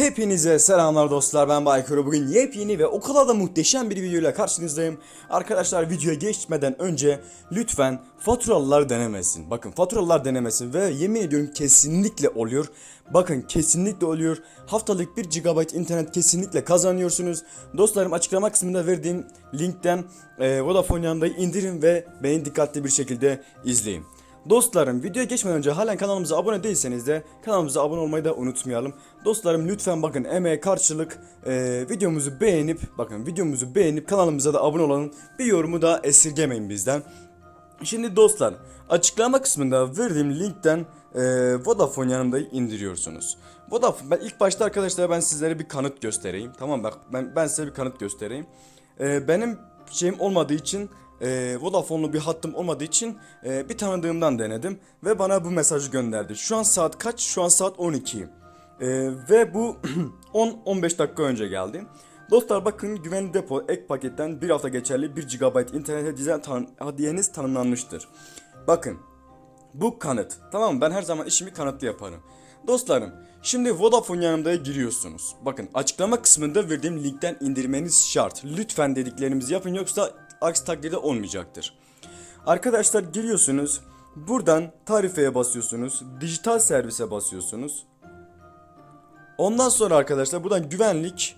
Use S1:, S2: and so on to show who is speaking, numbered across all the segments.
S1: Hepinize selamlar dostlar ben Baykuru. Bugün yepyeni ve o kadar da muhteşem bir videoyla karşınızdayım. Arkadaşlar videoya geçmeden önce lütfen faturalılar denemesin. Bakın faturalılar denemesin ve yemin ediyorum kesinlikle oluyor. Bakın kesinlikle oluyor. Haftalık 1 GB internet kesinlikle kazanıyorsunuz. Dostlarım açıklama kısmında verdiğim linkten e, Vodafone yanındayı indirin ve beni dikkatli bir şekilde izleyin Dostlarım videoya geçmeden önce halen kanalımıza abone değilseniz de kanalımıza abone olmayı da unutmayalım. Dostlarım lütfen bakın emeğe karşılık e, videomuzu beğenip bakın videomuzu beğenip kanalımıza da abone olun. Bir yorumu da esirgemeyin bizden. Şimdi dostlar açıklama kısmında verdiğim linkten e, Vodafone yanımda indiriyorsunuz. Vodafone ben ilk başta arkadaşlar ben sizlere bir kanıt göstereyim. Tamam bak ben ben size bir kanıt göstereyim. E, benim şeyim olmadığı için e, Vodafone'lu bir hattım olmadığı için e, bir tanıdığımdan denedim ve bana bu mesajı gönderdi. Şu an saat kaç? Şu an saat 12. E, ve bu 10-15 dakika önce geldi. Dostlar bakın güvenli depo ek paketten bir hafta geçerli 1 GB internet hediye tan- hediyeniz tanımlanmıştır. Bakın bu kanıt. Tamam? Ben her zaman işimi kanıtlı yaparım. Dostlarım, şimdi Vodafone yanımda giriyorsunuz. Bakın açıklama kısmında verdiğim linkten indirmeniz şart. Lütfen dediklerimizi yapın yoksa aksi takdirde olmayacaktır. Arkadaşlar giriyorsunuz. Buradan tarifeye basıyorsunuz. Dijital servise basıyorsunuz. Ondan sonra arkadaşlar buradan güvenlik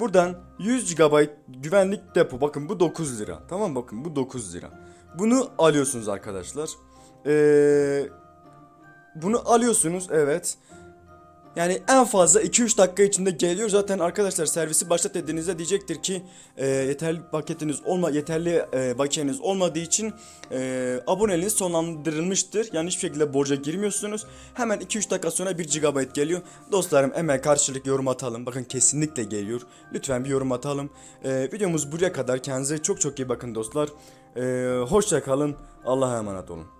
S1: Buradan 100 GB güvenlik depo. Bakın bu 9 lira. Tamam bakın bu 9 lira. Bunu alıyorsunuz arkadaşlar. Ee, bunu alıyorsunuz evet. Yani en fazla 2-3 dakika içinde geliyor. Zaten arkadaşlar servisi başlat dediğinizde diyecektir ki e, yeterli paketiniz olma yeterli e, bakiyeniz olmadığı için e, aboneliğiniz sonlandırılmıştır. Yani hiçbir şekilde borca girmiyorsunuz. Hemen 2-3 dakika sonra 1 GB geliyor. Dostlarım hemen karşılık yorum atalım. Bakın kesinlikle geliyor. Lütfen bir yorum atalım. E, videomuz buraya kadar. Kendinize çok çok iyi bakın dostlar. E, hoşça kalın. Allah'a emanet olun.